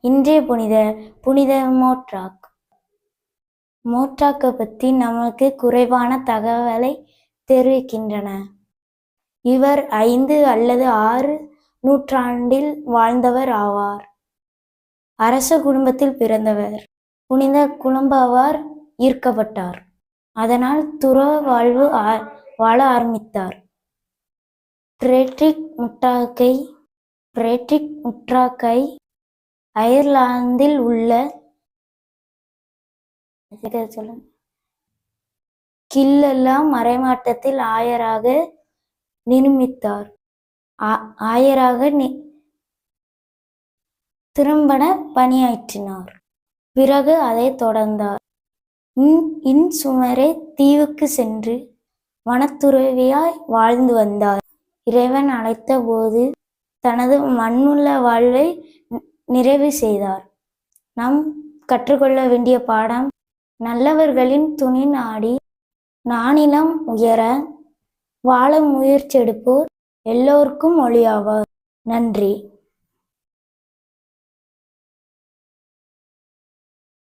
இன்றைய புனித புனித மோட்ராக். மோட்ராக்கை பற்றி நமக்கு குறைவான தகவலை தெரிவிக்கின்றன. இவர் ஐந்து அல்லது ஆறு நூற்றாண்டில் வாழ்ந்தவர் ஆவார். அரச குடும்பத்தில் பிறந்தவர். புனித குடும்பவார் ஈர்க்கப்பட்டார். அதனால் துறவ வாழ்வு ஆ- வாழ ஆரம்பித்தார். பிரேட்ரிக் முட்டாக்கை பிரேட்ரிக் முட்ராக்கை அயர்லாந்தில் உள்ள இதை சொல்லுங்க. கில்லெல்லாம் மறைமாட்டத்தில் ஆயராக நிர்மித்தார். ஆ- ஆயராக நி- திறம்பட பணியாற்றினார். பிறகு அதை தொடர்ந்தார். இன் இன் சுமரே தீவுக்கு சென்று வனத்துறவியாய் வாழ்ந்து வந்தார். இறைவன் அழைத்த போது தனது மண்ணுள்ள வாழ்வை நிறைவு செய்தார். நாம் கற்றுக்கொள்ள வேண்டிய பாடம் நல்லவர்களின் துணி நாடி நானிலம் உயர வாழ முயற்சி எடுப்போர் எல்லோருக்கும் ஒளியாவார். நன்றி.